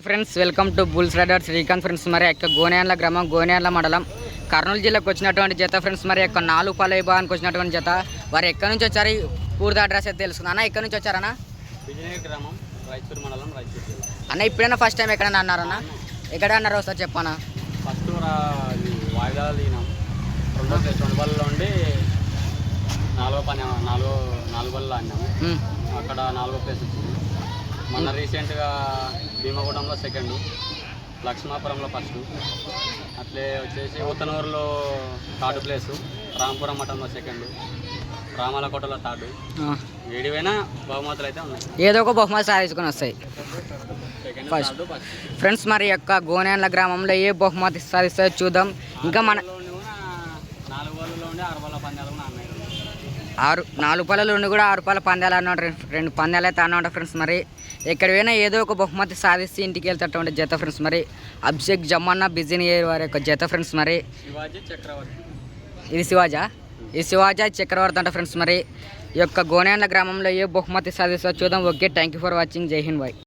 Hi friends welcome to bulls rider Srikanth friends. మరి యొక్క గోనేన్ల గ్రామం గోనేన్ల మండలం కర్నూలు జిల్లాకు వచ్చినటువంటి జత ఫ్రెండ్స్. మరి యొక్క నాలుగు పాల విభాగానికి వచ్చినటువంటి జత. వారు ఎక్కడి నుంచి వచ్చారు? పూర్తి అడ్రస్ అయితే తెలుసుకుందా. అన్న ఎక్కడి నుంచి వచ్చారన్నా? విజయనగర గ్రామం రాయచూరు మండలం రాయచూరు జిల్లా. అన్న ఇప్పుడైనా ఫస్ట్ టైం ఎక్కడైనా అన్నారన్న ఎక్కడ అన్నారు ఒకసారి చెప్పనా? ఫస్ట్ రా ఇది వాయిదాలు దిగినాం రెండో ప్లేస్ రెండు బళ్ళలో ఉండి నాలుగో పని నాలుగో నాలుగు ఉమ్, అక్కడ నాలుగో ప్లేస్ వచ్చింది. రీసెంట్గా భీమగూడెంలో సెకండ్ లక్ష్మాపురంలో ఫస్ట్. అట్లే వచ్చేసి ఉత్తనూరులో థర్డ్ ప్లేసు రాంపురం మఠంలో సెకండ్ రామాలకోటలో థర్డ్. ఏడివైనా బహుమతులు అయితే ఉన్నాయి. ఏదో ఒక బహుమతి సాధించుకొని వస్తాయి. ఫస్ట్. ఫ్రెండ్స్ మరి యొక్క గోనేన్ల గ్రామంలో ఏ బహుమతి సాధిస్తాయో చూద్దాం. ఇంకా మన నాలుగు ఉండి పందాలు ఆరు నాలుగు పళ్ళలు ఉండి కూడా ఆరు పళ్ళ పందాలు అన్నమాట రెండు పందాలు అయితే అన్నమాట ఫ్రెండ్స్ మరి. ఎక్కడ పోయినా ఏదో ఒక బహుమతి సాధిస్తే ఇంటికి వెళ్తటువంటి జత ఫ్రెండ్స్ మరి. అభిషేక్ జమ్మన్న బిజినీ వారి యొక్క జత ఫ్రెండ్స్ మరి. ఇది శివాజా? ఈ శివాజా చక్రవర్తి అంట ఫ్రెండ్స్ మరి. ఈ యొక్క గోనేన్ల గ్రామంలో ఏ బహుమతి సాధిస్తో చూద్దాం. Okay thank you for watching Jai Hind bye